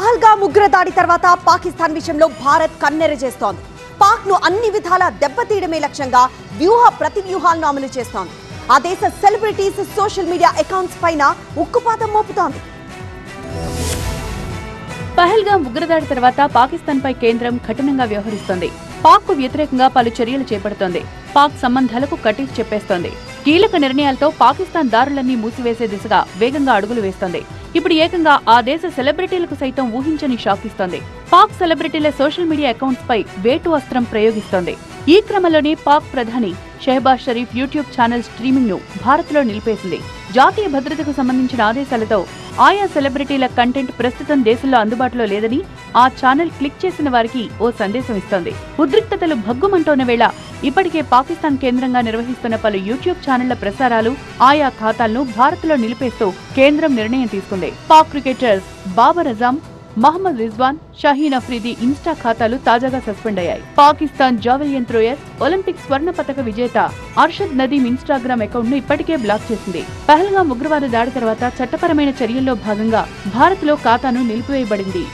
పహల్గా ఉగ్ర దాడి తర్వాత పాకిస్తాన్ విషయంలో భారత్ కన్నెర చేస్తోంది. పాక్ను అన్ని విధాలా దెబ్బతీయడమే లక్ష్యంగా వ్యూహ ప్రతి వ్యూహాలను అమలు చేస్తోంది. ఆ దేశ సెలబ్రిటీస్ సోషల్ మీడియా అకౌంట్స్ పైన ఉక్కుపాతం మోపుతోంది. పహల్గామ్ ఉగ్రదాడి తర్వాత పాకిస్తాన్ పై కేంద్రం కఠినంగా వ్యవహరిస్తోంది. పాక్కు వ్యతిరేకంగా పలు చర్యలు చేపడుతోంది. పాక్ సంబంధాలకు కటీఫ్ చెప్పేస్తోంది. కీలక నిర్ణయాలతో పాకిస్తాన్ దారులన్నీ మూసివేసే దిశగా వేగంగా అడుగులు వేస్తోంది. ఇప్పుడు ఏకంగా ఆ దేశ సెలబ్రిటీలకు సైతం ఊహించని షాక్ ఇస్తోంది. పాక్ సెలబ్రిటీల సోషల్ మీడియా అకౌంట్స్ పై వేటు అస్త్రం ప్రయోగిస్తోంది. ఈ క్రమంలోనే పాక్ ప్రధాని షెహబాజ్ షరీఫ్ యూట్యూబ్ ఛానల్ స్ట్రీమింగ్ను భారత్లో నిలిపేసింది. జాతీయ భద్రతకు సంబంధించిన ఆదేశాలతో ఆయా సెలబ్రిటీల కంటెంట్ ప్రస్తుతం దేశంలో అందుబాటులో లేదని ఆ ఛానల్ క్లిక్ చేసిన వారికి ఓ సందేశం ఇస్తోంది. ఉద్రిక్తతలు భగ్గుమంటోన్న వేళ ఇప్పటికే పాకిస్తాన్ కేంద్రంగా నిర్వహిస్తున్న పలు యూట్యూబ్ ఛానళ్ళ ప్రసారాలు ఆయా ఖాతాలను భారత్లో నిలిపేస్తూ కేంద్రం నిర్ణయం తీసుకుంది. పాక్ క్రికెటర్స్ బాబర్ అజాం మహమ్మద్ రిజ్వాన్ షహీన్ అఫ్రీది ఇన్స్టా ఖాతాలు తాజాగా సస్పెండ్ అయ్యాయి. పాకిస్తాన్ జావెలియన్ థ్రోయర్ ఒలింపిక్ స్వర్ణ పతక విజేత అర్షద్ నదీం ఇన్స్టాగ్రామ్ అకౌంట్ను ఇప్పటికే బ్లాక్ చేసింది. పహల్గా ఉగ్రవాద దాడి తర్వాత చట్టపరమైన చర్యల్లో భాగంగా భారత్లో ఖాతాను నిలిపివేయబడింది.